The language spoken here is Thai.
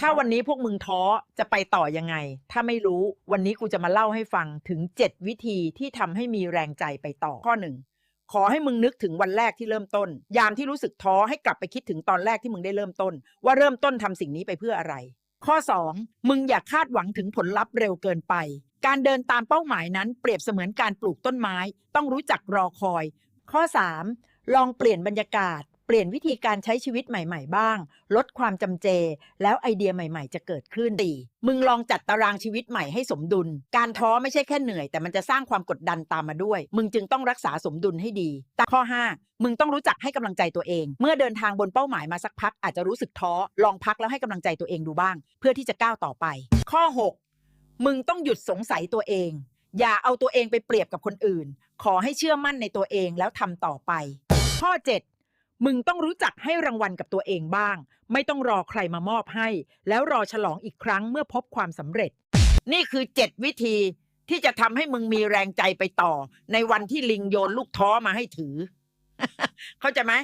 ถ้าวันนี้พวกมึงท้อจะไปต่อยังไง ถ้าไม่รู้วันนี้กูจะมาเล่าให้ฟังถึง 7 วิธีที่ทำให้มีแรงใจไปต่อข้อหนึ่งขอให้มึงนึกถึงวันแรกที่เริ่มต้น ยามที่รู้สึกท้อให้กลับไปคิดถึงตอนแรกที่มึงได้เริ่มต้น ว่าเริ่มต้นทำสิ่งนี้ไปเพื่ออะไร ข้อ 2 มึงอย่าคาดหวังถึงผลลัพธ์เร็วเกินไป การเดินตามเป้าหมายนั้นเปรียบเสมือนการปลูกต้นไม้ ต้องรู้จักรอคอย ข้อ 3 ลองเปลี่ยนบรรยากาศ เปลี่ยนวิธีการใช้ชีวิตใหม่ ๆ บ้าง ลดความจำเจ แล้วไอเดียใหม่ ๆ จะเกิดขึ้นดี มึงลองจัดตารางชีวิตใหม่ให้สมดุล การท้อไม่ใช่แค่เหนื่อย แต่มันจะสร้างความกดดันตามมาด้วย มึงจึงต้องรักษาสมดุลให้ดีแต่ข้อ 5 มึงต้องรู้จักให้กำลังใจตัวเอง เมื่อเดินทางบนเป้าหมายมาสักพักอาจจะรู้สึกท้อลองพักแล้วให้กำลังใจตัวเองดูบ้าง เพื่อที่จะก้าวต่อไป ข้อ 6 มึงต้องหยุดสงสัยตัวเองอย่าเอาตัวเองไปเปรียบกับคนอื่น ขอให้เชื่อมั่นในตัวเองแล้วทำต่อไป ข้อ 7 มึงต้องรู้จักให้รางวัลกับตัวเองบ้าง ไม่ต้องรอใครมามอบให้ แล้วรอฉลองอีกครั้งเมื่อพบความสำเร็จ นี่คือ7วิธีที่จะทำให้มึงมีแรงใจไปต่อ ในวันที่ลิงโยนลูกท้อมาให้ถือ เข้าใจไหม